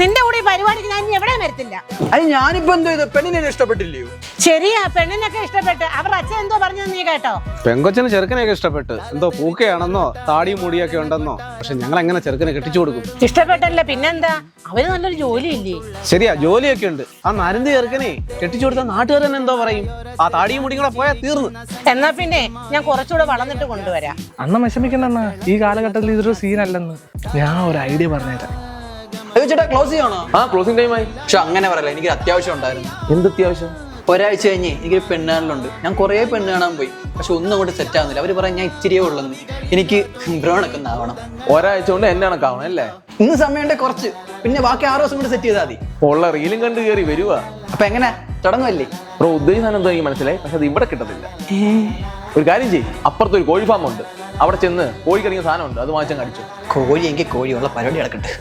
നിന്റെ കൂടെ ഈ പരിപാടിക്ക് ഞാൻ ഇനി എവിടെയും വരത്തില്ല. അത് ഞാനിപ്പോ എന്തോ ഇത് പെണ്ണിനെ ഇഷ്ടപ്പെട്ടില്ലയോ ശരിയാ പെണ്ണിനൊക്കെ ഇഷ്ടപ്പെട്ട്. അവരുടെ അച്ഛൻ എന്തോ പറഞ്ഞു നീ കേട്ടോ? പെങ്കൊച്ചന് ചെറുക്കനെയൊക്കെ ഇഷ്ടപ്പെട്ട്. എന്തോ പൂക്കയാണെന്നോ താടി മുടിയൊക്കെ ഉണ്ടെന്നോ. പക്ഷെ ഞങ്ങൾ എങ്ങനെ ചെറുക്കനെ കെട്ടിച്ചു കൊടുക്കും? ഇഷ്ടപ്പെട്ടല്ല? പിന്നെന്താ? അവന് നല്ലൊരു ജോലി ഇല്ലേ ശരിയാ ജോലിയൊക്കെ ഉണ്ട്. ആ നരന്ത് ചെറുക്കനെ കെട്ടിച്ചു കൊടുത്ത നാട്ടുകാരൻ എന്തോ പറയും? ആ താടിയും മുടിയും കൂടെ പോയാൽ തീർന്നു. എന്നാ പിന്നെ ഞാൻ കുറച്ചുകൂടെ വളർന്നിട്ട് കൊണ്ടുവരാം. അന്ന് വിഷമിക്കണ്ടെന്നാ. ഈ കാലഘട്ടത്തിൽ ഇതൊരു സീനല്ലെന്ന് ഞാൻ ഒരു ഐഡിയ പറഞ്ഞുതരാം. ചേട്ടാ ക്ലോസ് ചെയ്യണോ? ആ ക്ലോസിംഗ് ടൈം ആയി. പക്ഷെ അങ്ങനെ പറയല്ല എനിക്ക് അത്യാവശ്യം ഉണ്ടായിരുന്നു. എന്ത് അത്യാവശ്യം? ഒരാഴ്ച കഴിഞ്ഞ് എനിക്കൊരു പെണ്ണ് കാണലുണ്ട്. ഞാൻ കുറേ പെണ്ണ് കാണാൻ പോയി. പക്ഷെ ഒന്നും അങ്ങോട്ട് സെറ്റ് ആവുന്നില്ല. അവർ പറയാൻ ഞാൻ ഇച്ചിരിയേ ഉള്ളെന്ന്. എനിക്ക് ബ്രോണൊക്കെ ആവണം ഒരാഴ്ച കൊണ്ട് എന്നെ കണക്കാവണം അല്ലേ? ഇന്ന് സമയമുണ്ട് കുറച്ച്. പിന്നെ ബാക്കി ആറ് ദിവസം കൂടി സെറ്റ് ചെയ്താൽ മതി. ഉള്ള റീലും കണ്ട് കയറി വരുവാ. അപ്പൊ എങ്ങനെ? തുടങ്ങുമല്ലേ ബ്രോ ഉദ്ദേശിച്ചാൽ എന്താ മനസ്സിലായി? പക്ഷെ അത് ഇവിടെ കിട്ടത്തില്ല. ഒരു കാര്യം ചെയ്യും. അപ്പുറത്ത് ഒരു കോഴി ഫാം ഉണ്ട്. അവിടെ ചെന്ന് കോഴി കറിയ സാധനം ഉണ്ട് അത് വാങ്ങിച്ചാൽ കടിച്ചു കോഴി എങ്കിൽ കോഴിയുള്ള പരിപാടി കിടക്കട്ടെ